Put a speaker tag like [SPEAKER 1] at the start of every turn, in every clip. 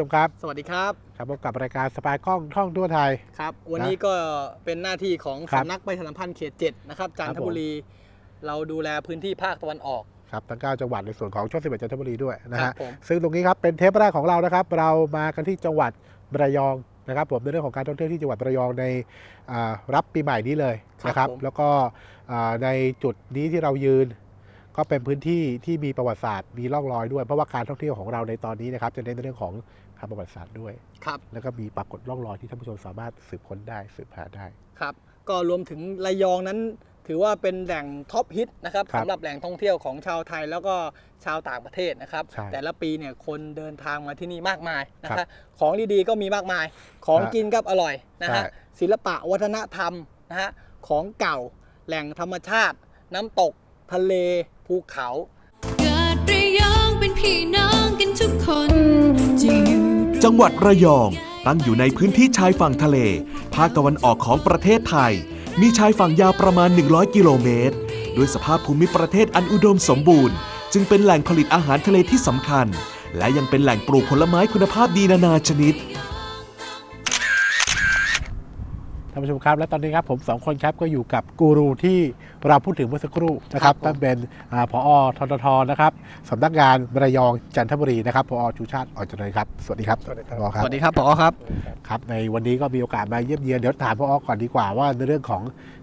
[SPEAKER 1] ครับท่านผู้ชมครับ
[SPEAKER 2] สวัสดีครับ
[SPEAKER 1] ครับพบกับรายการสปายกล้องท่องทั่วไทย
[SPEAKER 2] ครับ วันนี้ก็เป็นหน้าที่ของ
[SPEAKER 1] ครับ
[SPEAKER 2] สำนักประชาสัมพันธ์เขตเจ็ดนะครับจัน
[SPEAKER 1] ครั
[SPEAKER 2] ท
[SPEAKER 1] บผม
[SPEAKER 2] บุรี เราดูแลพื้นที่ภาคตะวันออก
[SPEAKER 1] ครับทั้ง9จังหวัดในส่วนของช่อง11จันทบุรีด้วยนะ
[SPEAKER 2] ครั
[SPEAKER 1] ฮะ
[SPEAKER 2] บผม
[SPEAKER 1] ซึ่งตรงนี้ครับเป็นเทปแรกของเรานะครับ เรามากันที่จังหวัดระยองนะครับผมในเรื่องของการท่องเที่ยวที่จังหวัดระยองในอ่ารับปีใหม่นี้เลยนะครับ
[SPEAKER 2] ผม
[SPEAKER 1] แล้วก็อ่าในจุดนี้ที่เรายืนก็เป็นพื้นที่ที่มีประวัติศาสตร์มีร่องรอยด้วย เพราะว่าการท่องเที่ยวของเราในตอนนี้นะครับจะเน้นในเรื่องของ ทางประวัติศาสตร์ด้วย
[SPEAKER 2] ครับ
[SPEAKER 1] แล้วก็มีปรากฏร่องรอยที่ท่านผู้ชมสามารถสืบค้นได้สืบหาได้
[SPEAKER 2] ครับ ก็รวมถึงระยองนั้น ถือว่าเป็นแหล่งท็อปฮิตนะครับ
[SPEAKER 1] ครับ
[SPEAKER 2] สำหรับแหล่งท่องเที่ยวของชาวไทยแล้วก็ชาวต่างประเทศนะครับ
[SPEAKER 1] ใช่
[SPEAKER 2] แต่ละปีเนี่ยคนเดินทางมาที่นี่มากมายนะ
[SPEAKER 1] ครั
[SPEAKER 2] คะ
[SPEAKER 1] บ
[SPEAKER 2] ของดีๆก็มีมากมาย ของ
[SPEAKER 1] ฮะ
[SPEAKER 2] กินก็อร่อยนะ
[SPEAKER 1] ใช่
[SPEAKER 2] ฮะศิลปะวัฒนธรรมนะฮะของเก่าแหล่งธรรมชาติ น้ำตก ทะเลภูเขา
[SPEAKER 3] เกิดระยองเป็นพี่น้องกันทุกคน จะอยู่
[SPEAKER 4] จังหวัดระยอง ตั้งอยู่ในพื้นที่ชายฝั่งทะเล ภาคตะวันออกของประเทศไทย มีชายฝั่งยาวประมาณ 100 กิโลเมตร ด้วยสภาพภูมิประเทศอันอุดมสมบูรณ์ จึงเป็นแหล่งผลิตอาหารทะเลที่สำคัญ และยังเป็นแหล่งปลูกผลไม้คุณภาพดีนานาชนิดา
[SPEAKER 1] นผู้ชมครับ และตอนนี้ครับผมสองคนครับก็อยู่กับกูรูที่เราพูดถึงเมื่อสักครู่นะครับ
[SPEAKER 2] ครับผม
[SPEAKER 1] ท่านเป็นอาผอทททนะครับสำนักงานระยองจันทบุรีนะครับผอชูชาติอ่อนเจริญครับสวัสดีครับ
[SPEAKER 5] สวัสดีครับ
[SPEAKER 1] ผอค
[SPEAKER 2] ส
[SPEAKER 1] รับ
[SPEAKER 2] วัสดีครับผอครับ
[SPEAKER 1] ครับในวันนี้ก็มีโอกาสมาเยี่ยมเยียนเดี๋ยวถามผอก่อนดีกว่าว่าในเรื่องของ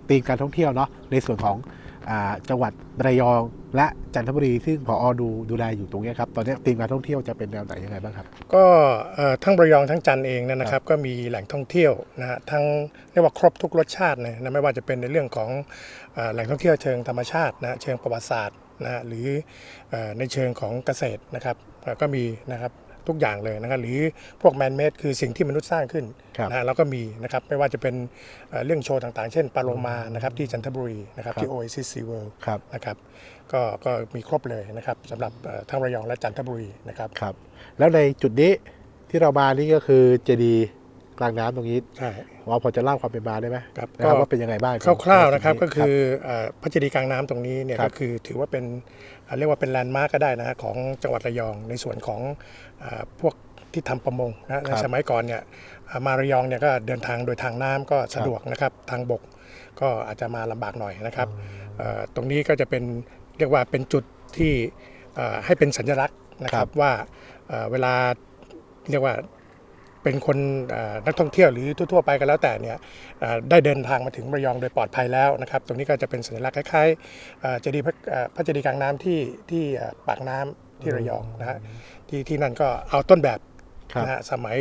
[SPEAKER 1] ธีมการท่องเที่ยวเนาะในส่วนของอ่า จังหวัดระยองและจันทบุรีซึ่งผอดูดูแลอยู่ตรงนี้ครับ ตอนนี้ธีมการท่องเที่ยวจะเป็นแนวไหนยังไงบ้างครับ
[SPEAKER 5] ก็ทั้งระยองทั้งจันเองนะครับ ก็มีแหล่งท่องเที่ยวนะฮะทั้งเรียกว่าครบทุกรสชาติเลยนะไม่ว่าจะเป็นในเรื่องของแหล่งท่องเที่ยวเชิงธรรมชาตินะเชิงประวัติศาสตร์นะฮะหรือในเชิงของเกษตรนะครับก็มีนะครับ ทุกอย่างเลยนะครับหรือพวกแมนเมดคือสิ่งที่มนุษย์สร้างขึ้น
[SPEAKER 1] ครับ
[SPEAKER 5] นะฮะแล้วก็มีนะครับไม่ว่าจะเป็นเอ่อเรื่องโชว์ต่างๆ เช่นปาโลมานะครับที่จันทบุรีนะครับที่ Oasis Sea World
[SPEAKER 1] ครับ
[SPEAKER 5] นะครับก็ก็มีครบเลยนะครับสำหรับเอ่อทั้งระยองและจันทบุรีนะครับ
[SPEAKER 1] ครับแล้วในจุดนี้ที่เรามานี่ก็คือเจดีย์กลางน้ำตรงนี้
[SPEAKER 5] ใช่
[SPEAKER 1] ว่าพอจะเล่าความเป็นมาได้ไหม
[SPEAKER 5] ครับ
[SPEAKER 1] นะครับ
[SPEAKER 5] ก็
[SPEAKER 1] ว่าเป็นยังไงบ้าง
[SPEAKER 5] คร่าวๆนะครับ
[SPEAKER 1] ตง
[SPEAKER 5] ก็คือเอ่อพระเจดีย์กลางน้ำตรงนี้เนี่ย
[SPEAKER 1] ครับ
[SPEAKER 5] ก็คือถือว่าเป็น เอ่อเรียกว่าเป็นแลนด์มาร์กก็ได้นะฮะของจังหวัดระยองในส่วนของเอ่อพวกที่ทำประมงนะในสมัยก่อนเนี่ยเอ่อมาระยองเนี่ยก็เดินทางโดยทางน้ำก็สะดวกนะครับทางบกก็อาจจะมาลำบากหน่อยนะครับเอ่อตรงนี้ก็จะเป็นเรียกว่าเป็นจุดที่เอ่อให้เป็นสัญลักษณ์นะครับว่าเอ่อเวลาเรียกว่า เป็นคนเอ่อนักท่องเที่ยวหรือทั่วๆไปก็แล้วแต่เนี่ยเอ่อได้เดินทางมาถึงระยองโดยปลอดภัยแล้วนะครับ ตรงนี้ก็จะเป็นสัญลักษณ์คล้ายๆเอ่อเจดีย์พระเอ่อพระเจดีย์กลางน้ำที่ที่เอ่อปากน้ำที่ระยองนะฮะที่ที่นั่นก็เอาต้นแบบ
[SPEAKER 1] ครับ
[SPEAKER 5] นะฮะสมัย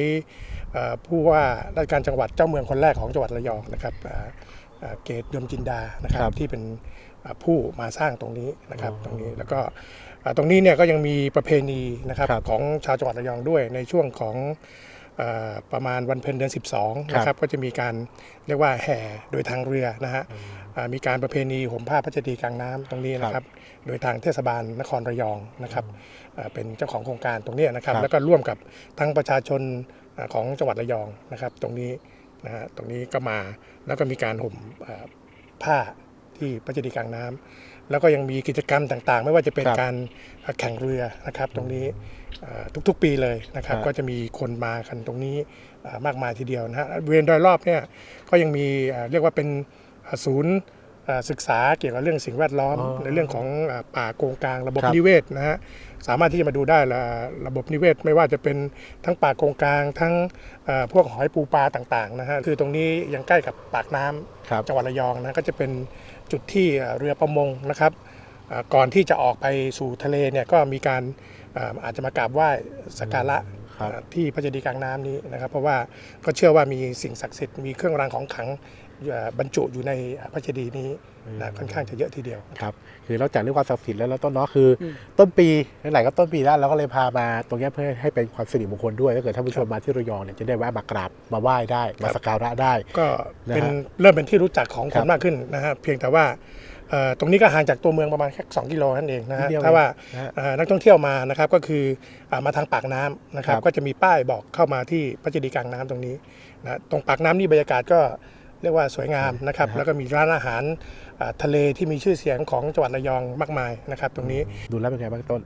[SPEAKER 5] เอ่อผู้ว่าราชการจังหวัดเจ้าเมืองคนแรกของจังหวัดระยองนะครับเอ่อเอ่อเกตยมจินดานะครับ
[SPEAKER 1] ครับ
[SPEAKER 5] ที่เป็นเอ่อผู้มาสร้างตรงนี้นะครับตรงนี้แล้วก็เอ่อตรงนี้เนี่ยก็ยังมีประเพณีนะครับ
[SPEAKER 1] ครับ
[SPEAKER 5] ของชาวจังหวัดระยองด้วยในช่วงของเอ่อ ประมาณวันเพ็ญเดือน 12นะครับก็จะมีการเรียกว่าแห่โดยทางเรือนะฮะอ่ามีการประเพณีห่มผ้าพระเจดีย์กลางน้ำตรงนี้นะครับ โดยทางเทศบาลนครระยองนะครับอ่าเป็นเจ้าของโครงการตรงเนี้ยนะครับ
[SPEAKER 1] ครับ
[SPEAKER 5] แล้วก็ร่วมกับทั้งประชาชนอ่าของจังหวัดระยองนะครับ ตรงนี้นะฮะตรงนี้ก็มาแล้วก็มีการห่มอ่าผ้าที่พระเจดีย์กลางน้ำแล้วก็ยังมีกิจกรรมต่างๆ ไม่ว่าจะเป็น
[SPEAKER 1] ครับ
[SPEAKER 5] การแข่งเรือนะครับ ตรงนี้อ่า ทุกๆปีเลยนะครับ
[SPEAKER 1] ครับ
[SPEAKER 5] ก็จะมีคนมากันตรงนี้อ่ามากมายทีเดียวนะฮะบริเวณโดยรอบเนี่ยก็ยังมีอ่าเรียกว่าเป็นอ่าศูนย์อ่าศึกษาเกี่ยวกับเรื่องสิ่งแวดล้อม
[SPEAKER 1] อ๋อ
[SPEAKER 5] ในเรื่องของอ่าป่าโกงกลางระบบ
[SPEAKER 1] ครับ
[SPEAKER 5] นิเวศนะฮะสามารถที่จะมาดูได้ละระบบนิเวศ ไม่ว่าจะเป็นทั้งป่าโกงกลาง ทั้งอ่าพวกหอยปูปลาต่างๆนะฮะคือตรงนี้ยังใกล้กับปากน้ำ
[SPEAKER 1] ครับ
[SPEAKER 5] จังหวัดระยองนะก็จะเป็นจุดที่เอ่อเรือประมงนะครับอ่าก่อนที่จะออกไปสู่ทะเลเนี่ยก็มีการ อ่าอาจจะมากราบไหว้สักการะ
[SPEAKER 1] ครับ
[SPEAKER 5] อ่าที่พระเจดีย์กลางน้ำนี้นะครับ เพราะว่าก็เชื่อว่ามีสิ่งศักดิ์สิทธิ์มีเครื่องรางของขลังเอ่อบรรจุอยู่ในพระเจดีย์นี้นะค่อนข้างจะเยอะทีเดียว
[SPEAKER 1] ครับคือนอกจากเรื่องความศักดิ์สิทธิ์แล้วแล้วต้นเนาะคืออต้นปีไหนๆก็ต้นปีแล้วเราก็เลยพามาตรงเนี้ยเพื่อให้เป็นความสิริมงคลด้วยถ้าเกิดท่านผู้ชมมาที่ระยองเนี่ยจะได้แวะมากราบมาไหว้ได้มาสักการะได้
[SPEAKER 5] ก็เป็น
[SPEAKER 1] นะฮะ
[SPEAKER 5] เริ่มเป็นที่รู้จักของ
[SPEAKER 1] ค
[SPEAKER 5] ค
[SPEAKER 1] รั
[SPEAKER 5] น
[SPEAKER 1] บ
[SPEAKER 5] มากขึ้นนะฮะเพียงแต่ว่าเอ่อ ตรงนี้ก็ห่างจากตัวเมืองประมาณแค่2กิโลนั่นเองนะฮะ
[SPEAKER 1] นิดเดียว
[SPEAKER 5] ถ้าว่า
[SPEAKER 1] เองนะฮะ
[SPEAKER 5] เอ่อนักท่องเที่ยวมานะครับก็คืออามาทางปากน้ำนะครับ
[SPEAKER 1] ครับ
[SPEAKER 5] ก็จะมีป้ายบอกเข้ามาที่พระเจดีย์กลางน้ำตรงนี้นะตรงปากน้ำนี่บรรยากาศก็เรียกว่าสวยงามนะครับแล้วก็มีร้านอาหารอ่าทะเลที่มีชื่อเสียงของจังหวัดระยองมากมายนะครับ ตรงนี้
[SPEAKER 1] ดูแล้วเป็นไงบ้างต้น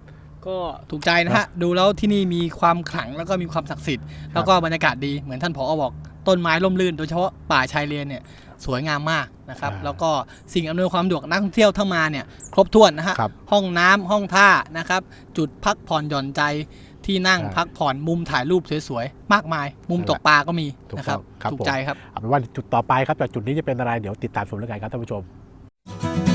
[SPEAKER 2] ก็ถูกใจนะฮะ ดูแล้วที่นี่มีความขลังแล้วก็มีความศักดิ์สิทธิ์ แล้วก็บรรยากาศดีเหมือนท่านผอบอกต้นไม้ร่มรื่น โดยเฉพาะป่าชายเลนเนี่ยสวยงามมากนะครับ
[SPEAKER 1] อ่า
[SPEAKER 2] แล้วก็สิ่งอำนวยความสะดวกนักท่องเที่ยวถ้ามาเนี่ยครบถ้วนนะฮะ
[SPEAKER 1] ครับ
[SPEAKER 2] ห้องน้ำห้องท่านะครับจุดพักผ่อนหย่อนใจที่นั่ง
[SPEAKER 1] อ่า
[SPEAKER 2] พักผ่อนมุมถ่ายรูปสวยๆ มากมาย มุมตกปลาก็มี
[SPEAKER 1] ถูก
[SPEAKER 2] นะครับ
[SPEAKER 1] ต้องครับ
[SPEAKER 2] ถูก
[SPEAKER 1] ผม
[SPEAKER 2] ใจครับ
[SPEAKER 1] เอาเป็นว่าจุดต่อไปครับแต่จุดนี้จะเป็นอะไรเดี๋ยวติดตามชมแล้วกันครับท่านผู้ชม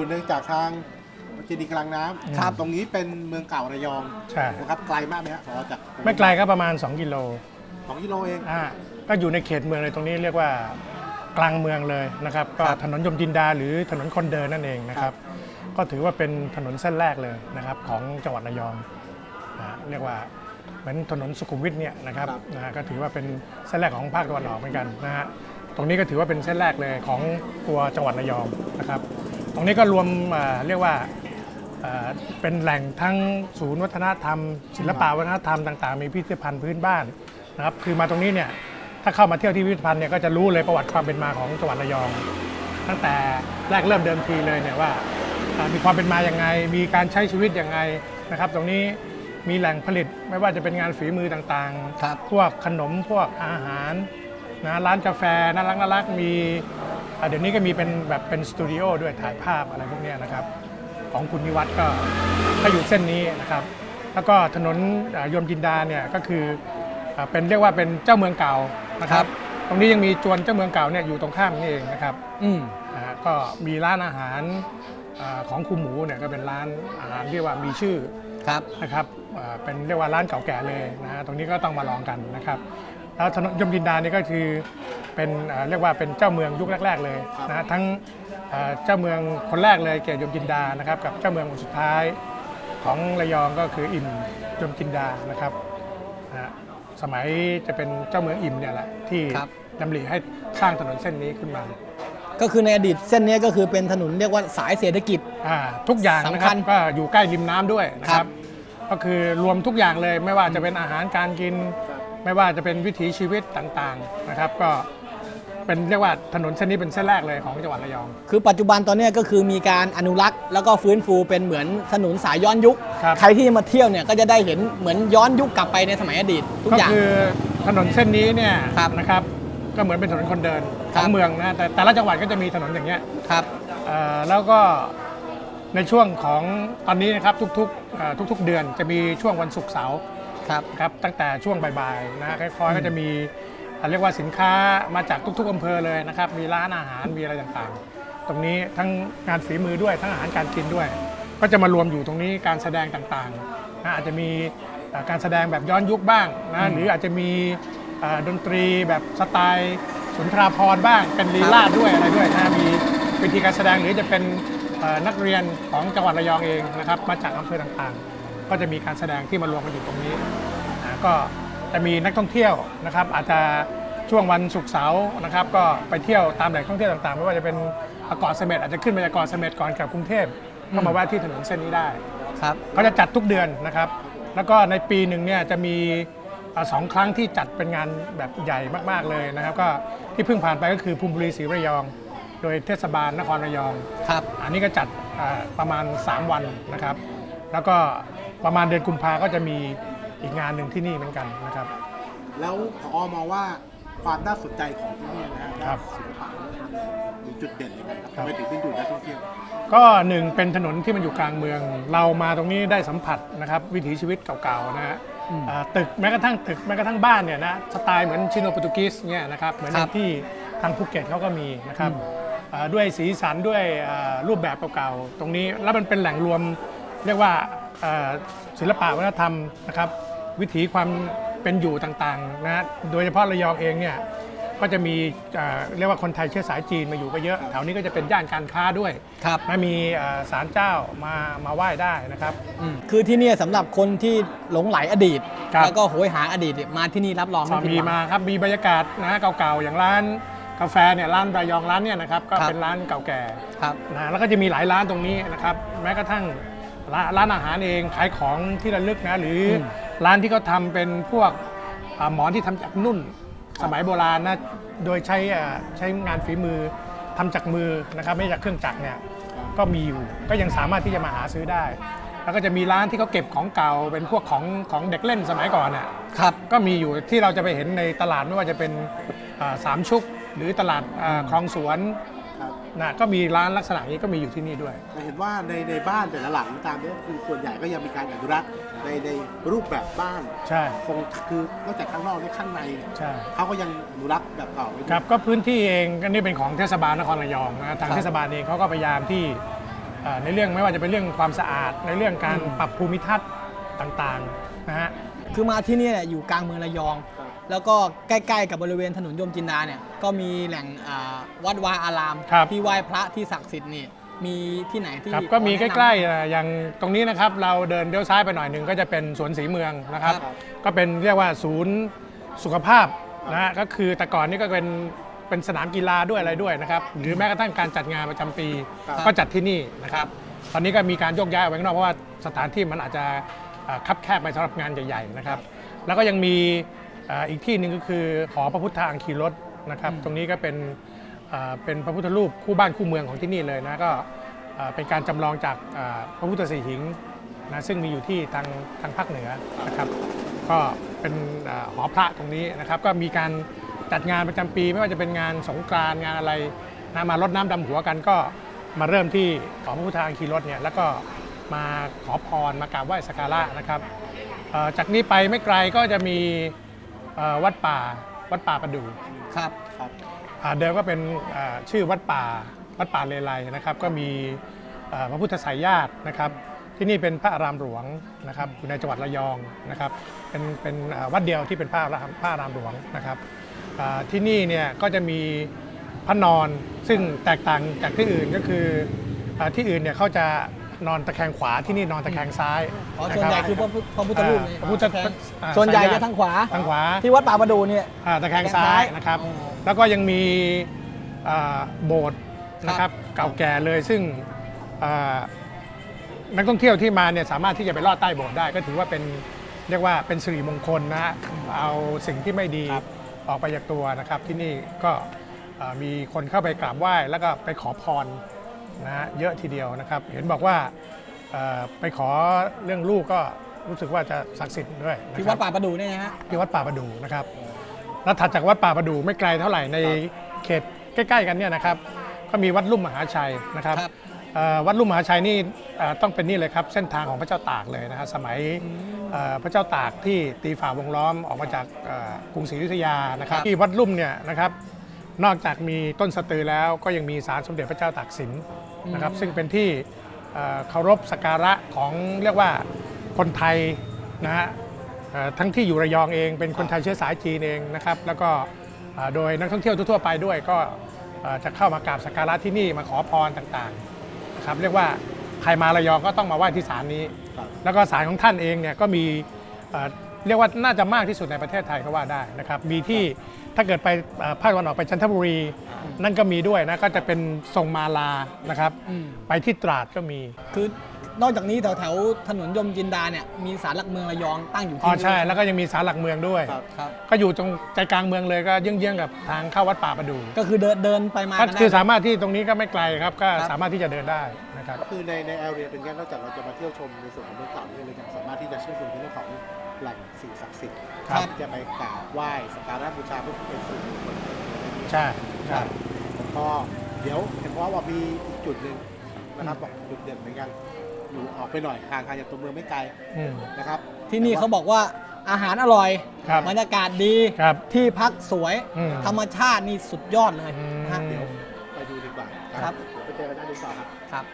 [SPEAKER 1] จุดหนึ่งจากทางเจดีย์กลางน้ำ
[SPEAKER 2] ครับ
[SPEAKER 1] ตรงนี้เป็นเมืองเก่าระยอง
[SPEAKER 5] ใช่
[SPEAKER 1] นะครับไกลมากไหมฮะพอจาก
[SPEAKER 5] ไม่ไกลก็ประมาณ 2 กิโล
[SPEAKER 1] สองกิโลเอง
[SPEAKER 5] อ่าก็อยู่ในเขตเมืองเลยตรงนี้เรียกว่ากลางเมืองเลยนะครับ ก็
[SPEAKER 2] ครับ
[SPEAKER 5] ถนนยมจินดาหรือถนนคนเดินนั่นเองนะครับ ก็ถือว่าเป็นถนนเส้นแรกเลยนะครับของจังหวัดระยองอ่าเรียกว่าเหมือนถนนสุขุมวิทเนี่ยนะครับ นะฮะก็ถือว่าเป็นเส้นแรกของภาคตะวันออกเหมือนกันนะฮะตรงนี้ก็ถือว่าเป็นเส้นแรกเลยของตัวจังหวัดระยองนะครับต รงนี้ก็รวมอ่าเรียกว่าเอ่อเป็นแหล่งทั้งศูนย์วัฒนธรรม ศิลปะวัฒนธรรมต่างๆ มีพิพิธภัณฑ์พื้นบ้านนะครับคือมาตรงนี้เนี่ยถ้าเข้ามาเที่ยวที่พิพิธภัณฑ์เนี่ยก็จะรู้เลยประวัติความเป็นมาของจังหวัดระยอง ตั้งแต่แรกเริ่มเดิมทีเลยเนี่ยว่าอ่ามีความเป็นมาอย่างไง มีการใช้ชีวิตอย่างไงนะครับ ตรงนี้มีแหล่งผลิตไม่ว่าจะเป็นงานฝีมือต่าง
[SPEAKER 2] ครับ
[SPEAKER 5] พวกขนมพวกอาหารนะร้านกาแฟน่ารักน่ารักมีอ่า เดี๋ยวนี้ก็มีเป็นแบบเป็นสตูดิโอด้วยถ่ายภาพอะไรพวกเนี้ยนะครับ ของคุณนิวัฒน์ก็ก็อยู่เส้นนี้นะครับ แล้วก็ถนนอ่าโยมจินดาเนี่ยก็คืออ่าเป็นเรียกว่าเป็นเจ้าเมืองเก่านะครับ ตรงนี้ยังมีจวนเจ้าเมืองเก่าเนี่ยอยู่ตรงข้ามนี่เองนะครับ
[SPEAKER 2] อืม
[SPEAKER 5] นะฮะก็มีร้านอาหารอาของครูหมูเนี่ยก็เป็นร้านอาหารเรียกว่ามีชื่อ
[SPEAKER 2] ครับ
[SPEAKER 5] นะครับอ่าเป็นเรียกว่าร้านเก่าแก่เลยนะฮะตรงนี้ก็ต้องมาลองกันนะครับ แล้วถนนยมจินดานี่ก็คือเป็นอ่าเรียกว่าเป็นเจ้าเมืองยุคแรก ๆ เลยนะฮะทั้งอ่าเจ้าเมืองคนแรกเลยเกียรติยมจินดานะครับกับเจ้าเมืองคนสุดท้ายของระยองก็คืออิ่มยมจินดานะครับนะฮะสมัยจะเป็นเจ้าเมืองอิ่มเนี่ยแหละที่
[SPEAKER 2] ครับ
[SPEAKER 5] ดำริให้สร้างถนนเส้นนี้ขึ้นมา
[SPEAKER 2] ก็คือในอดีตเส้นนี้ก็คือเป็นถนนเรียกว่าสายเศรษฐกิจ
[SPEAKER 5] อ่าทุกอย่างนะค
[SPEAKER 2] สำคั
[SPEAKER 5] รับ
[SPEAKER 2] ญ
[SPEAKER 5] ก็อยู่ใกล้ริมน้ำด้วยนะค
[SPEAKER 2] ครั
[SPEAKER 5] รับ บ ก็คือรวมทุกอย่างเลยไม่ว่าจะเป็นอาหารการกิน ไม่ว่าจะเป็นวิถีชีวิตต่างๆนะครับก็เป็นเรียกว่าถนนเส้นนี้เป็นเส้นแรกเลยของจังหวัดระยอง
[SPEAKER 2] คือปัจจุบันตอนเนี้ยก็คือมีการอนุรักษ์ แล้วก็ฟื้นฟูเป็นเหมือนถนนสายย้อนยุค
[SPEAKER 5] ครับ
[SPEAKER 2] ใครที่มาเที่ยวเนี่ยก็จะได้เห็นเหมือนย้อนยุคกลับไปในสมัยอดีตทุก
[SPEAKER 5] ก็
[SPEAKER 2] อย่าง
[SPEAKER 5] คือถนนเส้นนี้เนี่ย
[SPEAKER 2] ครับ
[SPEAKER 5] นะครับก็เหมือนเป็นถนนคนเดิน
[SPEAKER 2] ค
[SPEAKER 5] ข
[SPEAKER 2] รับ
[SPEAKER 5] องเมืองนะแต่แต่ละจังหวัดก็จะมีถนนอย่างเงี้ย
[SPEAKER 2] ครับ
[SPEAKER 5] เอ่อแล้วก็ในช่วงของตอนนี้นะครับทุกๆเอ่อทุกๆ เดือนจะมีช่วงวันศุกร์เสาร์
[SPEAKER 2] ครับ
[SPEAKER 5] ครับตั้งแต่ช่วงบ่ายๆนะฮะค่อยๆก็จะมีอ่าเรียกว่าสินค้ามาจากทุกๆอำเภอเลยนะครับ มีร้านอาหารมีอะไรต่างๆ ตรงนี้ทั้งงานฝีมือด้วยทั้งอาหารการกินด้วย ก็จะมารวมอยู่ตรงนี้การแสดงต่างๆนะอาจจะมีอ่าการแสดงแบบย้อนยุคบ้างนะหรืออาจจะมีอ่าดนตรีแบบสไตล์สุนทราภรณ์บ้าง เป็นลีลาดด้วยอะไรด้วยนะมีวิธีการแสดงหรือจะเป็นเอ่อนักเรียนของจังหวัดระยองเองนะครับมาจากอำเภอต่างๆ ก็จะมีการแสดงที่มารวมกันอยู่ตรงนี้นะก็จะมีนักท่องเที่ยวนะครับ อาจจะช่วงวันศุกร์เสาร์นะครับ ก็ไปเที่ยวตามแหล่งท่องเที่ยวต่างๆไม่ว่าจะเป็นเกาะเสม็ดอาจจะขึ้นมาจากเกาะเสม็ดก่อนกลับกรุงเทพก็มาแวะที่ถนนเส้นนี้ได้
[SPEAKER 2] ครับ
[SPEAKER 5] เขาจะจัดทุกเดือนนะครับ แล้วก็ในปีหนึ่งเนี่ยจะมีอ่าสองครั้งที่จัดเป็นงานแบบใหญ่มากๆเลยนะครับ ก็ที่เพิ่งผ่านไปก็คือภูมิบุรีศรีระยอง โดยเทศบาลนครระยอง
[SPEAKER 2] ครับ
[SPEAKER 5] อันนี้ก็จัดอ่าประมาณ 3 วันนะครับ แล้วก็ ประมาณเดือนกุมภาก็จะมีอีกงานหนึ่งที่นี่เหมือนกันนะครับ
[SPEAKER 1] แล้วพอมองว่าความน่าสนใจของที่นี่นะฮะ
[SPEAKER 5] ครับ
[SPEAKER 1] ศิลปะวัฒนธรรมมีจุดเด่นยังไงครับทำไมถึงดึงดูดนักท่องเที่ยว
[SPEAKER 5] ก็หนึ่งเป็นถนนที่มันอยู่กลางเมือง เรามาตรงนี้ได้สัมผัสนะครับ วิถีชีวิตเก่าๆนะฮะอ่าตึกแม้กระทั่งตึกแม้กระทั่งบ้านเนี่ยนะสไตล์เหมือนชิโนโปรตุกีสเนี่ยนะครับเหมือน
[SPEAKER 2] ครับ
[SPEAKER 5] ที่ทางภูเก็ตเขาก็มีนะครับเอ่อด้วยสีสันด้วยเอ่อรูปแบบเก่าๆตรงนี้แล้วมันเป็นแหล่งรวมเรียกว่าเอ่อ ศิลปะวัฒนธรรมนะครับ วิถีความเป็นอยู่ต่างๆนะฮะโดยเฉพาะระยองเองเนี่ยก็จะมีเอ่อเรียกว่าคนไทยเชื้อสายจีนมาอยู่ก็เยอะแถวนี้ก็จะเป็นย่านการค้าด้วย
[SPEAKER 2] ครับ
[SPEAKER 5] และมีเอ่อศาลเจ้ามามาไหว้ได้นะครับ
[SPEAKER 2] อืมคือที่เนี่ยสำหรับคนที่หลงไหลอดีต
[SPEAKER 5] ครับ
[SPEAKER 2] แล้วก็โหยหาอดีตเนี่ยมาที่นี่รับรองไม่
[SPEAKER 5] ก็
[SPEAKER 2] ผิด
[SPEAKER 5] มี
[SPEAKER 2] หวัง
[SPEAKER 5] มาครับมีบรรยากาศนะเก่าๆ อย่างร้านกาแฟเนี่ยร้านระยองร้านเนี่ยนะครับก็
[SPEAKER 2] ครับ
[SPEAKER 5] เป็นร้านเก่าแก่
[SPEAKER 2] ครับ
[SPEAKER 5] นะแล้วก็จะมีหลายร้านตรงนี้นะครับแม้กระทั่ง ร้านร้านอาหารเองขายของที่ระลึกนะ หรืออ
[SPEAKER 2] ม
[SPEAKER 5] ร้านที่เขาทำเป็นพวกอ่าหมอนที่ทำจากนุ่น สมัยโบราณนะโดยใช้อ่าใช้งานฝีมือทำจากมือนะครับไม่ใช่จากเครื่องจักรเนี่ยก็มีอยู่ก็ยังสามารถที่จะมาหาซื้อได้ แล้วก็จะมีร้านที่เขาเก็บของเก่าเป็นพวกของของเด็กเล่นสมัยก่อนน่ะ
[SPEAKER 2] ครับ
[SPEAKER 5] ก็มีอยู่ที่เราจะไปเห็นในตลาดไม่ว่าจะเป็นอ่าสามชุก หรือตลาดอ่าคลองสวน
[SPEAKER 1] ครับ
[SPEAKER 5] นะก็มีร้านลักษณะนี้ก็มีอยู่ที่นี่ด้วย
[SPEAKER 1] จะเห็นว่าในในบ้านแต่ละหลังตามนี้คือส่วนใหญ่ก็ยังมีการอนุรักษ์ในในรูปแบบบ้าน
[SPEAKER 5] ใช่
[SPEAKER 1] ทรงคือนอกจากข้างนอกเนี่ยข้างในเนี่ย
[SPEAKER 5] ใช่
[SPEAKER 1] เขาก็ยังอนุรักษ์แบบเก่าไว้ด้วย
[SPEAKER 5] ครับก็พื้นที่เองก็นี่เป็นของเทศบาลนครระยองนะทาง
[SPEAKER 2] ครับ
[SPEAKER 5] เทศบาลเองเขาก็พยายามที่เอ่อในเรื่องไม่ว่าจะเป็นเรื่องความสะอาด ในเรื่องการ
[SPEAKER 2] อืม
[SPEAKER 5] ปรับภูมิทัศน์ต่างๆนะฮะ
[SPEAKER 2] คือมาที่เนี่ยอยู่กลางเมืองระยอง
[SPEAKER 1] ครับ
[SPEAKER 2] แล้วก็ใกล้ๆกับบริเวณถนนยมจินดาเนี่ยก็มีแหล่งอ่าวัดวาอาราม
[SPEAKER 5] ครับ
[SPEAKER 2] ที่ไหว้พระที่ศักดิ์สิทธิ์นี่มีที่ไหนที่
[SPEAKER 5] ครับก็มี
[SPEAKER 2] พอ
[SPEAKER 5] ใก
[SPEAKER 2] แนะนำ
[SPEAKER 5] ล้ๆอะอย่างตรงนี้นะครับเราเดินเลี้ยวซ้ายไปหน่อยหนึ่งก็จะเป็นสวนสีเมืองนะครับ
[SPEAKER 2] ครับ
[SPEAKER 5] ก็เป็นเรียกว่าศูนย์สุขภาพนะฮะก็คือแต่ก่อนนี่ก็เป็นเป็นสนามกีฬาด้วยอะไรด้วยนะครับหรือแม้กระทั่งการจัดงานประจำปี
[SPEAKER 1] ครับ
[SPEAKER 5] ก็จัดที่นี่นะครับ ตอนนี้ก็มีการโยกย้ายออกไปข้างนอกเพราะว่าสถานที่มันอาจจะเอ่อคับแคบไปสำหรับงานใหญ่ๆนะครับ แล้วก็ยังมีเอ่ออีกที่หนึ่งก็คือหอพระพุทธอังคีรถนะครับ ตรงนี้ก็เป็นเอ่อเป็นพระพุทธรูปคู่บ้านคู่เมืองของที่นี่เลยนะก็เอ่อเป็นการจำลองจากเอ่อพระพุทธสีหิงนะซึ่งมีอยู่ที่ทางทางภาคเหนือนะครับ ก็เป็นเอ่อหอพระตรงนี้นะครับ ก็มีการจัดงานประจำปีไม่ว่าจะเป็นงานสงกรานต์งานอะไรนะมารดน้ำดำหัวกันก็มาเริ่มที่หอพระพุทธอังคีรถเนี่ยแล้วก็มาขอพรมากราบไหว้สักการะนะครับเอ่อจากนี้ไปไม่ไกลก็จะมีเอ่อวัดป่าวัดป่าประดู่
[SPEAKER 2] ครับ
[SPEAKER 1] ครับ
[SPEAKER 5] อ่าเดิมก็เป็นอ่าชื่อวัดป่าวัดป่าเลไลนะครับ ก็มีเอ่อพระพุทธสายญาตินะครับ ที่นี่เป็นพระอารามหลวงนะครับอยู่ในจังหวัดระยองนะครับเป็นเป็นอ่าวัดเดียวที่เป็นพระอารามพระอารามหลวงนะครับอ่าที่นี่เนี่ยก็จะมีพระนอนซึ่งแตกต่างจากที่อื่นก็คืออาที่อื่นเนี่ยเขาจะ นอนตะแคงขวาที่นี่นอนตะแคงซ้าย
[SPEAKER 2] อ๋อ
[SPEAKER 5] นะ
[SPEAKER 2] ส่วน
[SPEAKER 5] รับ
[SPEAKER 2] ใหญ่คือพระพุทธพระพุทธรูปนี่
[SPEAKER 5] อ่าพระพุทธ
[SPEAKER 2] แทง
[SPEAKER 5] อ่า
[SPEAKER 2] ส่วนใหญ่
[SPEAKER 5] สายญาติ
[SPEAKER 2] จะทางขวา
[SPEAKER 5] ทางขวา
[SPEAKER 2] ที่วัดป่าประดูเนี่ย
[SPEAKER 5] อ่าตะแคงซ้ายนะครับ
[SPEAKER 2] อ๋อ
[SPEAKER 5] แล้วก็ยังมีอ่าโบสถ์นะครับเก่าแก่เลยซึ่งอ่านักท่องเที่ยวที่มาเนี่ยสามารถที่จะไปลอดใต้โบสถ์ได้ ก็ถือว่าเป็นเรียกว่าเป็นสิริมงคลนะฮะเอาสิ่งที่ไม่ดีออกไปจากตัวนะครับ ที่นี่ก็อ่ามีคนเข้าไปกราบไหว้แล้วก็ไปขอพร นะฮะเยอะทีเดียวนะครับ เห็นบอกว่าเอ่อไปขอเรื่องลูกก็รู้สึกว่าจะศักดิ์สิทธิ์ด้วยนะ
[SPEAKER 2] ที่
[SPEAKER 5] ค
[SPEAKER 2] วั
[SPEAKER 5] รั
[SPEAKER 2] ด
[SPEAKER 5] บ
[SPEAKER 2] ป่าประดูเนี่ยนะฮะ
[SPEAKER 5] ที่วัดป่าประดูนะครับ แล้วถัดจากวัดป่าประดูไม่ไกลเท่าไหร่ในเขตใกล้ ๆ กันเนี่ยนะครับ ก็มีวัดลุ่มมหาชัยนะครับ
[SPEAKER 2] ครับ
[SPEAKER 5] เอ่อวัดลุ่มมหาชัยนี่เอ่อต้องเป็นนี่เลยครับ เส้นทางของพระเจ้าตากเลยนะฮะสมัยเอ่อพระเจ้าตากที่ตีฝ่าวงล้อมออกมาจากเอ่อกรุงศรีอยุธยานะครับ
[SPEAKER 2] ครับ
[SPEAKER 5] ที่วัดลุ่มเนี่ยนะครับ นอกจากมีต้นสะตือแล้วก็ยังมีศาลสมเด็จพระเจ้าตากสินนะครับ ซึ่งเป็นที่เอ่อเคารพสักการะของเรียกว่าคนไทยนะฮะเอ่อทั้งที่อยู่ระยองเองเป็นคนไทยเชื้อสายจีนเองนะครับ แล้วก็เอ่อโดยนักท่องเที่ยวทั่วๆไปด้วยก็เอ่อจะเข้ามากราบสักการะที่นี่มาขอพรต่างๆนะครับเรียกว่าใครมาระยองก็ต้องมาไหว้ที่ศาลนี้
[SPEAKER 1] ครับ
[SPEAKER 5] แล้วก็ศาลของท่านเองเนี่ยก็มี เอ่อเรียกว่าน่าจะมากที่สุดในประเทศไทยก็ว่าได้นะครับ มีที่ถ้าเกิดไปเอ่อภาคตะวันออกไปจันทบุรี นั่นก็มีด้วยนะ ก็จะเป็นทรงมาลานะครับ
[SPEAKER 2] อืม
[SPEAKER 5] ไปที่ตราดก็มี
[SPEAKER 2] คือนอกจากนี้แถวแถวๆถนนยมจินดาเนี่ยมีศาลหลักเมืองระยองตั้งอยู่ที่
[SPEAKER 5] อ๋อ
[SPEAKER 2] นี่
[SPEAKER 5] ใช่แล้วก็ยังมีศาลหลักเมืองด้วย
[SPEAKER 1] ครับ
[SPEAKER 2] ครับ
[SPEAKER 5] ก็อยู่ตรงใจกลางเมืองเลยก็เยื้องๆกับทางเข้าวัดป่าประดู
[SPEAKER 2] ก็คือเดินเดินไปมา
[SPEAKER 5] ก็
[SPEAKER 2] กันได้
[SPEAKER 5] คือสามารถที่ตรงนี้ก็ไม่ไกลครับ ก็
[SPEAKER 2] ครับ
[SPEAKER 5] สามารถที่จะเดินได้นะครับ
[SPEAKER 1] ก็คือในในแอเรียเป็นแค่นอกจากเราจะมาเที่ยวชมในส่วนของเมืองเก่าเนี่ยเรายังสามารถที่จะเชื่อมโยงในเรื่องของ แหล่งสิ่งศักดิ์สิทธิ์
[SPEAKER 5] ครับ
[SPEAKER 1] ที่จะไปกราบไหว้สักการะบูชาเพื่อเป็นสิริมงคล
[SPEAKER 5] ใช่ใช่
[SPEAKER 1] ก็เดี๋ยวเห็นว่ามีอีกจุดหนึ่งนะครับบอกจุดเด่นเหมือนกันอยู่ออกไปหน่อยห่างๆจากตัวเมืองไม่ไกล
[SPEAKER 5] อืม
[SPEAKER 1] นะครับ
[SPEAKER 2] ที่นี่เขาบอกว่าอาหารอร่อย
[SPEAKER 5] ครับ
[SPEAKER 2] บรรยากาศดี
[SPEAKER 5] ครับ
[SPEAKER 2] ที่พักสวย
[SPEAKER 5] อืม
[SPEAKER 2] ธรรมชาตินี่สุดยอดเลย
[SPEAKER 5] อืม
[SPEAKER 2] นะฮะ
[SPEAKER 1] เดี๋ยวไปดูดีกว่า
[SPEAKER 2] ครับ
[SPEAKER 1] เดี๋ยวไปเจอกันด้านรีสอร์ทครับ
[SPEAKER 2] ครับ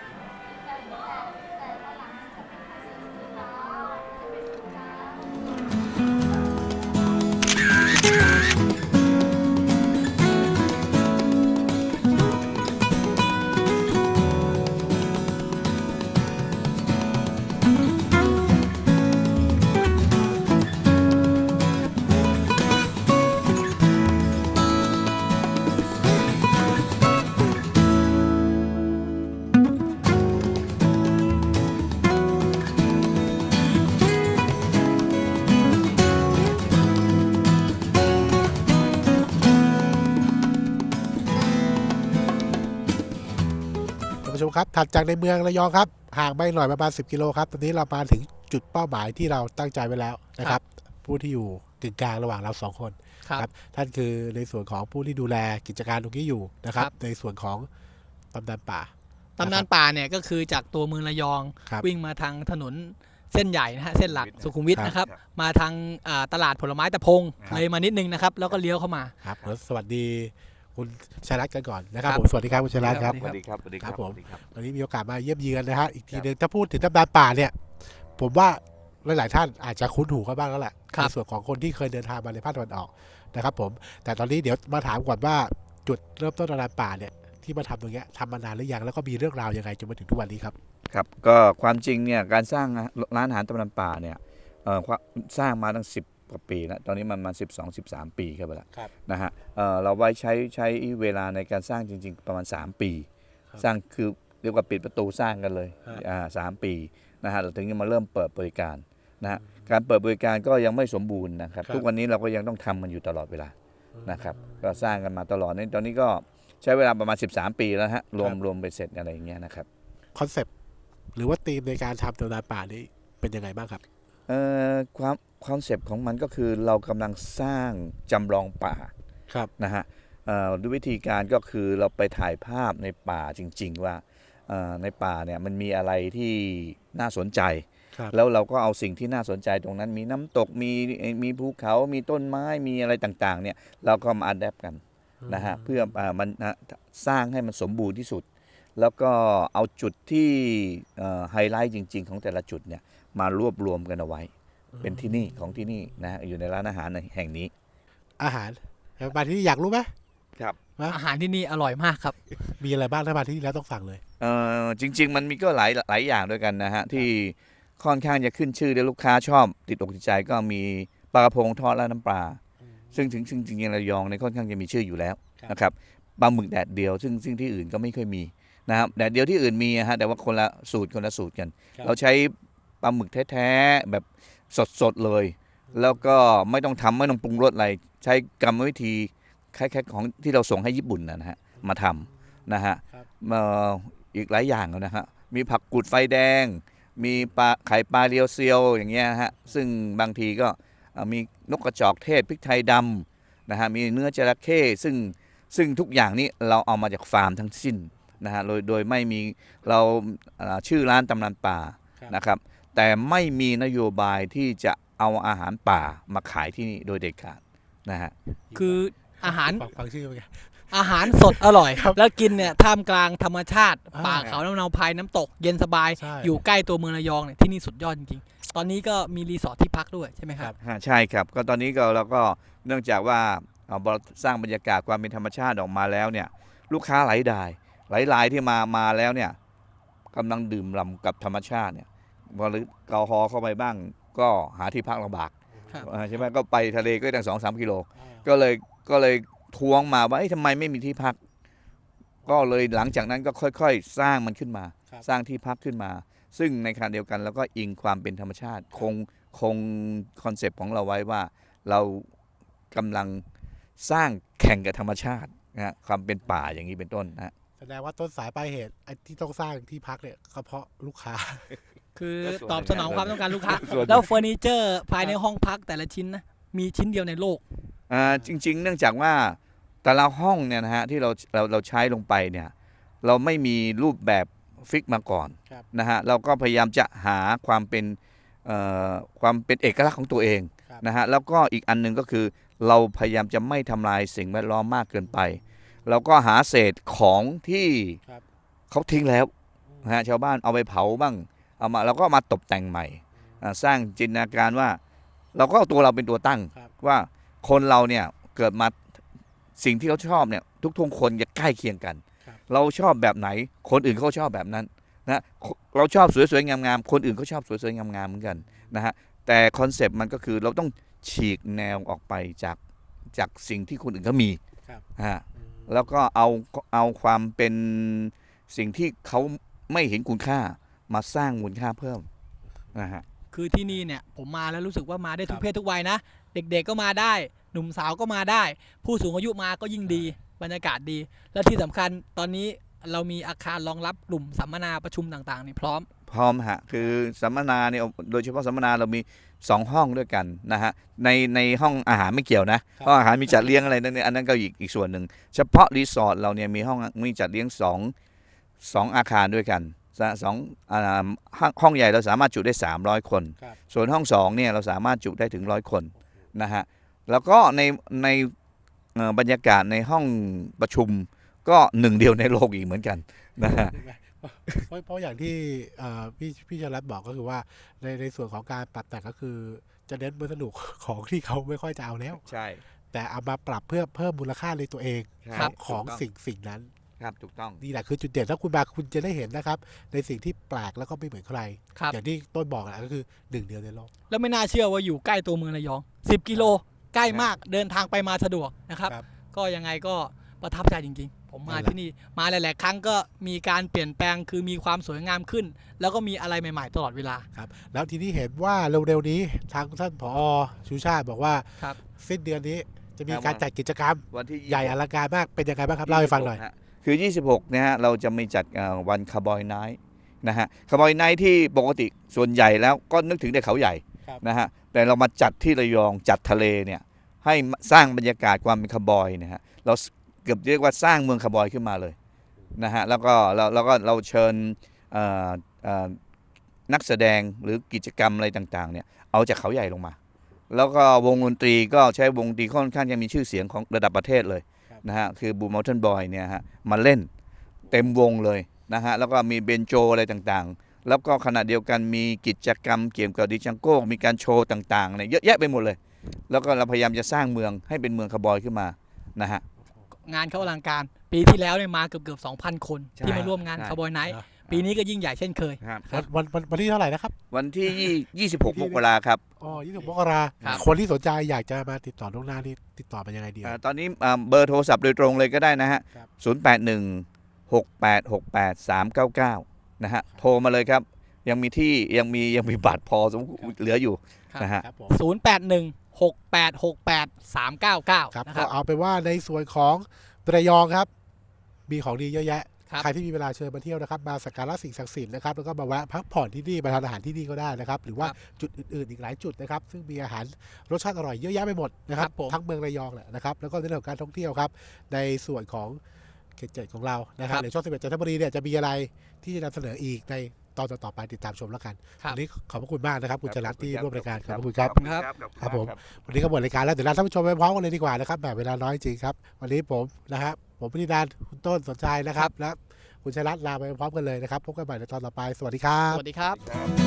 [SPEAKER 1] ครับถัดจากในเมืองระยองครับห่างไปหน่อยประมาณ 10 กิโลครับตอนนี้เรามาถึงจุดเป้าหมายที่เราตั้งใจไว้แล้วนะครับ ผู้ที่อยู่กึ่งกลางระหว่างเราสองคน
[SPEAKER 2] ครับ
[SPEAKER 1] ท่านคือในส่วนของผู้ที่ดูแลกิจการตรงนี้อยู่นะครับ
[SPEAKER 2] ครับ
[SPEAKER 1] ในส่วนของตำนานป่า
[SPEAKER 2] ตำนานป่าเนี่ยก็คือจากตัวเมืองระยอง
[SPEAKER 1] ครับ
[SPEAKER 2] วิ่งมาทางถนนเส้นใหญ่นะฮะเส้นหลักสุขุมวิท
[SPEAKER 1] ครับ
[SPEAKER 2] นะครับ มาทางอ่าตลาดผลไม้ตะพง
[SPEAKER 1] ครับ
[SPEAKER 2] เลยมานิดนึงนะครับ แล้วก็เลี้ยวเข้ามา
[SPEAKER 1] ครับขอสวัสดี คุณชัยรัตน์กันก่อนนะครับ
[SPEAKER 2] ครับ
[SPEAKER 1] ผมสวัสดีครับคุณชัยรัตน์ครับ
[SPEAKER 2] สวัสดี
[SPEAKER 6] สวัสดีครับสวัสดีค
[SPEAKER 1] ครั
[SPEAKER 6] รับบ
[SPEAKER 1] ผม
[SPEAKER 6] สวัสดีครับ
[SPEAKER 1] วันนี้มีโอกาสมาเยี่ยมเยือนนะฮะอีกที
[SPEAKER 6] ครับ
[SPEAKER 1] หนึงถ้าพูดถึงตำนานป่าเนี่ย ผมว่าหลาย ๆ ท่านอาจจะคุ้นหูกันบ้างแล้วแหละ
[SPEAKER 2] ครับ
[SPEAKER 1] ในส่วนของคนที่เคยเดินทางมาในภาคตะวันออกนะครับ ผม แต่ตอนนี้เดี๋ยวมาถามก่อนว่าจุดเริ่มต้นตำนานป่าเนี่ยที่มาทำตรงเนี้ยทำมานานหรือยังแล้วก็มีเรื่องราวยังไงจนมาถึงทุกวันนี้ครับ
[SPEAKER 6] ครับก็ความจริงเนี่ยการสร้างร้านอาหารตำนานป่าเนี่ยเอ่อความสร้างมาตั้ง10 กว่าปีแล้วตอนนี้มันมา 12 13 ปีครับไปแล้ว
[SPEAKER 1] ครับ
[SPEAKER 6] นะฮะเอ่อเราไว้ใช้ใช้เวลาในการสร้างจริง ๆ ประมาณ 3 ปี
[SPEAKER 1] ครับ
[SPEAKER 6] สร้างคือเรียกว่าปิดประตูสร้างกันเลย
[SPEAKER 1] ฮะ
[SPEAKER 6] อ่าสามปีนะฮะเราถึงจะมาเริ่มเปิดบริการนะฮะการเปิดบริการก็ยังไม่สมบูรณ์นะครับ
[SPEAKER 1] ครับ
[SPEAKER 6] ทุกวันนี้เราก็ยังต้องทำมันอยู่ตลอดเวลานะครับก็สร้างกันมาตลอดนี่ตอนนี้ก็ใช้เวลาประมาณ 13 ปีแล้วฮะรวม
[SPEAKER 1] ครับ
[SPEAKER 6] รวมไปเสร็จอะไรอย่างเงี้ยนะครับ
[SPEAKER 1] คอนเซปต์หรือว่าธีมในการทำตำนานป่านี้เป็นยังไงบ้างครับ
[SPEAKER 6] เอ่อ ความคอนเซปต์ของมันก็คือเรากำลังสร้างจำลองป่า
[SPEAKER 1] ครับ
[SPEAKER 6] นะฮะเอ่อด้วยวิธีการก็คือเราไปถ่ายภาพในป่าจริง ๆ ว่าเอ่อในป่าเนี่ยมันมีอะไรที่น่าสนใจ
[SPEAKER 1] ครับ
[SPEAKER 6] แล้วเราก็เอาสิ่งที่น่าสนใจตรงนั้น มีน้ำตกมีมีภูเขา มีต้นไม้มีอะไรต่างๆเนี่ยเราก็มาอัดแอปกันนะฮะเพื่ออามันนะสร้างให้มันสมบูรณ์ที่สุด แล้วก็เอาจุดที่ไฮไลท์จริง ๆ ของแต่ละจุดเนี่ยมารวบรวมกันเอาไว้ เป็นที่นี่ของที่นี่นะฮะอยู่ในร้านอาหารแห่งนี้
[SPEAKER 1] อาหารมาที่นี่อยากรู้ไหม
[SPEAKER 6] ครับ
[SPEAKER 2] อาหารที่นี่อร่อยมากครับ
[SPEAKER 1] มีอะไรบ้างถ้ามาที่นี่แล้วต้องสั่งเลย
[SPEAKER 6] เอ่อจริง ๆ มันมีก็หลายหลายอย่างด้วยกันนะฮะที่ค่อนข้างจะขึ้นชื่อและลูกค้าชอบ ติดอกติดใจก็มีปลากระพงทอดและน้ำปลาซึ่งถึงซึ่งจริงๆระยองในยค่อนข้างจะมีชื่ออยู่แล้ว
[SPEAKER 1] ครับ
[SPEAKER 6] นะครับปลาหมึกแดดเดียว ซึ่งซึ่งที่อื่นก็ไม่ค่อยมี นะครับแดดเดียวที่อื่นมีอะฮะแต่ว่าคนละสูตรคนละสูตรกันเราใช้ปลาหมึกแท้ๆแบบสดๆเลย แล้วก็ไม่ต้องทำไม่ต้องปรุงรสอะไรใช้กรรมวิธีคล้ายๆของที่เราส่งให้ญี่ปุ่นนะฮะมาทำนะฮะ
[SPEAKER 1] ครับ
[SPEAKER 6] เอ่ออีกหลายอย่างนะฮะมีผักกุดไฟแดง มีปลาไข่ปลาเรียวเซียวอย่างเงี้ยฮะซึ่งบางทีก็เอ่อมีนกกระจอกเทศพริกไทยดำนะฮะมีเนื้อจระเข้ซึ่งซึ่งทุกอย่างนี้เราเอามาจากฟาร์มทั้งสิ้น นะฮะโดยโดยไม่มีเราเอ่อชื่อร้านตำนานป่า
[SPEAKER 1] ครับ
[SPEAKER 6] นะครับแต่ไม่มีนโยบายที่จะเอาอาหารป่ามาขายที่นี่โดยเด็ดขาดนะฮะ
[SPEAKER 2] คืออาหาร
[SPEAKER 1] ฟังฟังชื่อเป็นไง
[SPEAKER 2] อาหารสดอร่อย
[SPEAKER 1] ครับ
[SPEAKER 2] แล้วกินเนี่ยท่ามกลางธรรมชาติ
[SPEAKER 1] อ่า
[SPEAKER 2] ป่าเขาลำเนาภายน้ำตก เย็นสบาย
[SPEAKER 1] ใช่
[SPEAKER 2] อยู่ใกล้ตัวเมืองระยองเนี่ยที่นี่สุดยอดจริงๆ ตอนนี้ก็มีรีสอร์ทที่พักด้วยใช่ไหมครับ
[SPEAKER 6] ฮะใช่ครับ ก็ตอนนี้ก็เราก็เนื่องจากว่าเอ่อเราสร้างบรรยากาศความเป็นธรรมชาติออกมาแล้วเนี่ย ลูกค้าหลายราย หลายรายที่มามาแล้วเนี่ยกำลังดื่มลำกับธรรมชาติเนี่ยพอหรือเกาฮอเข้าไปบ้าง ก็หาที่พักลำบาก
[SPEAKER 2] ครับ
[SPEAKER 6] อ่าใช่ไหมก็ไปทะเลก็ตั้งสองสามกิโล ก็เลยก็เลยทวงมาว่าเอ้ยทำไมไม่มีที่พัก ก็เลยหลังจากนั้นก็ค่อย ๆ สร้างมันขึ้นมา
[SPEAKER 1] ครับ
[SPEAKER 6] สร้างที่พักขึ้นมา ซึ่งในขณะเดียวกันแล้วก็อิงความเป็นธรรมชาติ คงคงคอนเซปต์ของเราไว้ว่าเรากำลังสร้างแข่งกับธรรมชาตินะฮะความเป็นป่าอย่างนี้เป็นต้นนะฮะ
[SPEAKER 1] แส ดงว่าต้นสายปลายเหตุไอ้ที่ต้องสร้างที่พักเนี่ยก็เพราะลูกค้า
[SPEAKER 2] คือ
[SPEAKER 6] ก็ส่วน
[SPEAKER 2] ตอบสนองความต้องการลูกค้า
[SPEAKER 6] ส่วนหนึ่ง
[SPEAKER 2] แล้วเฟอร์นิเจอร์ภายในห้องพักแต่ละชิ้นนะมีชิ้นเดียวในโลก
[SPEAKER 6] อ่าจริง ๆ เนื่องจากว่าแต่ละห้องเนี่ยนะฮะที่เราเราเราใช้ลงไปเนี่ยเราไม่มีรูปแบบฟิกมาก่อน
[SPEAKER 1] ครับ
[SPEAKER 6] นะฮะเราก็พยายามจะหาความเป็นเอ่อความเป็นเอกลักษณ์ของตัวเอง
[SPEAKER 1] ครับ
[SPEAKER 6] นะฮะแล้วก็อีกอันหนึงก็คือเราพยายามจะไม่ทำลายสิ่งแวดล้อมมากเกินไป เราก็หาเศษของที่
[SPEAKER 1] ครับ
[SPEAKER 6] เขาทิ้งแล้วนะฮะชาวบ้านเอาไปเผาบ้างเอามาเราก็เอามาตกแต่งใหม่อ่าสร้างจินตนาการว่า เราก็เอาตัวเราเป็นตัวตั้ง
[SPEAKER 1] ครับ
[SPEAKER 6] ว่าคนเราเนี่ยเกิดมาสิ่งที่เขาชอบเนี่ยทุกทุกๆคนจะใกล้เคียงกัน
[SPEAKER 1] ครับ
[SPEAKER 6] เราชอบแบบไหนคนอื่นเขาชอบแบบนั้นนะเราชอบสวยๆงามๆคนอื่นเขาชอบสวยๆงามๆเหมือนกันนะฮะแต่คอนเซปต์มันก็คือเราต้องฉีกแนวออกไปจากจากสิ่งที่คนอื่นเขามี
[SPEAKER 1] ครับ
[SPEAKER 6] ฮะ แล้วก็เอาเอาความเป็นสิ่งที่เขาไม่เห็นคุณค่ามาสร้างมูลค่าเพิ่มนะฮะ
[SPEAKER 2] คือที่นี่เนี่ยผมมาแล้วรู้สึกว่ามาได้ทุ
[SPEAKER 1] ครั
[SPEAKER 2] ก
[SPEAKER 1] บ
[SPEAKER 2] เพศทุกวัยนะ เด็กๆก็มาได้ หนุ่มสาวก็มาได้ ผู้สูงอายุมาก็ยิ่งดีบรรยากาศดี และที่สำคัญตอนนี้เรามีอาคารรองรับกลุ่มสัมมนาประชุมต่างๆนี่พร้อม
[SPEAKER 6] พร้อมฮะคือสัมมนาเนี่ยโดยเฉพาะสัมมนาเรามี 2ห้องด้วยกันนะฮะในในห้องอาหารไม่เกี่ยวนะห้องอาหารมีจัดเลี้ยงอะไรนั่นเนี่ยอันนั้นก็อีกอีกส่วนหนึ่งเฉพาะรีสอร์ทเราเนี่ยมีห้องมีจัดเลี้ยงสองสองอาคารด้วยกันสะสองอ่าห้องห้องใหญ่เราสามารถจุได้ 300 คน
[SPEAKER 1] ครับ
[SPEAKER 6] ส่วนห้องสองเนี่ยเราสามารถจุได้ถึงร้อยคนนะฮะแล้วก็ในในเอ่อบรรยากาศในห้องประชุมก็หนึ่งเดียวในโลกอีกเหมือนกันนะฮะ
[SPEAKER 1] เพราะเพราะอย่างที่เอ่อพี่พี่ชลัดบอกก็คือว่าในในส่วนของการปรับแต่งก็คือจะเน้นบนสนุกของที่เขาไม่ค่อยจะเอาแล้ว
[SPEAKER 6] ใช่
[SPEAKER 1] แต่เอามาปรับเพื่อเพิ่มมูลค่าในตัวเอง
[SPEAKER 6] ครับ
[SPEAKER 1] ของ
[SPEAKER 6] ถูกต้อง
[SPEAKER 1] สิ่งสิ่งนั้น
[SPEAKER 6] ครับถูกต้อง
[SPEAKER 1] นี่แหละคือจุดเด่นถ้าคุณมาคุณจะได้เห็นนะครับ ในสิ่งที่แปลกแล้วก็ไม่เหมือนใคร
[SPEAKER 2] ครับ
[SPEAKER 1] อย่างที่ต้นบอกแหละก็คือหนึ่งเดียวในโลก
[SPEAKER 2] แล้วไม่น่าเชื่อว่าอยู่ใกล้ตัวเมืองระยอง 10 กิโล ใกล้มากเดินทางไปมาสะดวกนะครับ
[SPEAKER 1] ครับ
[SPEAKER 2] ก็ยังไงก็ประทับใจจริงๆผมมา
[SPEAKER 1] นั่นแหละ
[SPEAKER 2] ที่นี่มาหลาย ๆ ครั้งก็มีการเปลี่ยนแปลงคือมีความสวยงามขึ้น แล้วก็มีอะไรใหม่ ๆ ตลอดเวลา
[SPEAKER 1] ครับ แล้วทีนี้เห็นว่าเร็ว ๆ นี้ทางท่านผอชูชาติบอกว่า
[SPEAKER 2] ครับ
[SPEAKER 1] สิ้นเดือนนี้จะมี
[SPEAKER 6] ครับ
[SPEAKER 1] การจัดกิจกรรม
[SPEAKER 6] วันที่
[SPEAKER 1] ใหญ่อลังการมากเป็นยังไงบ้างครับเล่าให้ฟังหน่อย
[SPEAKER 6] 26ฮะคือ 26 นะฮะเราจะมีจัดเอ่อวันคาร์บอยไนท์นะฮะคาร์บอยไนท์ที่ปกติส่วนใหญ่แล้วก็นึกถึงแต่เขาใหญ่
[SPEAKER 1] ครับ
[SPEAKER 6] นะฮะแต่เรามาจัดที่ระยองจัดทะเลเนี่ยให้สร้างบรรยากาศความเป็นคาร์บอยนะฮะเรา เกือบเรียกว่าสร้างเมืองคาร์บอยขึ้นมาเลยนะฮะแล้วก็เราเราก็เราเชิญเอ่อเอ่อนักแสดงหรือกิจกรรมอะไรต่างๆเนี่ยเอาจากเขาใหญ่ลงมา แล้วก็วงดนตรีก็ใช้วงดนตรีค่อนข้างจะมีชื่อเสียงของระดับประเทศเลย
[SPEAKER 1] ครับ
[SPEAKER 6] นะฮะคือบูม u ล t ท i นบอยเนี่ยฮะมาเล่นเต็มวงเลยนะฮะแล้วก็มีเบนโจอะไรต่างๆ แล้วก็ขณะเดียวกันมีกิจกรรมเกี่ยวกับดิจังโก้มีการโชว์ต่างๆเนี่ยเยอะแยะไปหมดเลย แล้วก็เราพยายามจะสร้างเมืองให้เป็นเมืองคาร์บอยขึ้นมานะฮะ
[SPEAKER 2] งานเขาอลังการ ปีที่แล้วเนี่ยมาเกือบเกือบ2,000คน
[SPEAKER 6] ใช่
[SPEAKER 2] ที่มาร่วมงาน
[SPEAKER 6] ใช่
[SPEAKER 2] คาร์บอยไนท์
[SPEAKER 1] นะ
[SPEAKER 2] ปีนี้ก็ยิ่งใหญ่เช่นเคย
[SPEAKER 1] วันวันวันวันที่เท่าไหร่นะครับ
[SPEAKER 6] วันที่26 มกราครับ
[SPEAKER 1] อ๋อยี่สิบมกรา
[SPEAKER 2] ครับ
[SPEAKER 1] คนที่สนใจอยากจะมาติดต่อล่วงหน้านี่ติดต่อเป็นยังไงดี
[SPEAKER 6] อ่าตอนนี้อ่าเบอร์โทรศัพท์โดยตรงเลยก็ได้นะฮะ
[SPEAKER 1] ครับ
[SPEAKER 6] 081 6868 399 นะฮะ โทรมาเลยครับ ยังมีที่ยังมียังมีบัตรพอสมควรเหลืออยู่
[SPEAKER 2] ครับ
[SPEAKER 6] นะฮะ
[SPEAKER 1] ครับผม
[SPEAKER 2] 081 6868 399
[SPEAKER 1] ครับ
[SPEAKER 2] นะค
[SPEAKER 1] ก็
[SPEAKER 2] รับ
[SPEAKER 1] เอาเป็นว่าในส่วนของระยองครับ มีของดีเยอะแยะ
[SPEAKER 2] ครับ
[SPEAKER 1] ใครที่มีเวลาเชิญมาเที่ยวนะครับ มาสักการะสิ่งศักดิ์สิทธิ์นะครับ แล้วก็มาแวะพักผ่อนที่นี่ มาทานอาหารที่นี่ก็ได้นะครับ หรือว่า
[SPEAKER 2] ครับ
[SPEAKER 1] จุดอื่นๆ อีกหลายจุดนะครับ ซึ่งมีอาหารรสชาติอร่อยเยอะแยะไปหมดนะครั
[SPEAKER 2] ครับบผม
[SPEAKER 1] ทั้งเมืองระยองแหละนะครับ แล้วก็ในเรื่องของการท่องเที่ยวครับ ในส่วนของเขตเจ็ดของเรา นะครับในช่องสิบเอ็ดจันทบุรีเนี่ยจะมีอะไรที่จะนำเสนออีกใน ตอนต่อๆไปติดตามชมแล้วกัน
[SPEAKER 2] ครับ
[SPEAKER 1] วันนี้ขอบพระคุณมากนะครับคุณจรัตน์ที่ร่วมรายการขอบพระคุณ
[SPEAKER 6] ค
[SPEAKER 1] ค
[SPEAKER 6] รั
[SPEAKER 1] รั
[SPEAKER 6] บบ
[SPEAKER 2] ครับ
[SPEAKER 1] ครับผมวันนี้ก็หมดรายการแล้วเดี๋ยวเราท่านผู้ชมไปพร้อมกันเลยดีกว่านะครับแบบเวลาน้อยจริงครับ วันนี้ผมนะครับผมพิธีดานคุณต้นสนใจนะครับและคุณชัยรัตน์ลาไปพร้อมกันเลยนะครับพบกันใหม่ในตอนต่อไปสวัสดีครับ
[SPEAKER 2] สวัสดีครับ
[SPEAKER 6] ครับ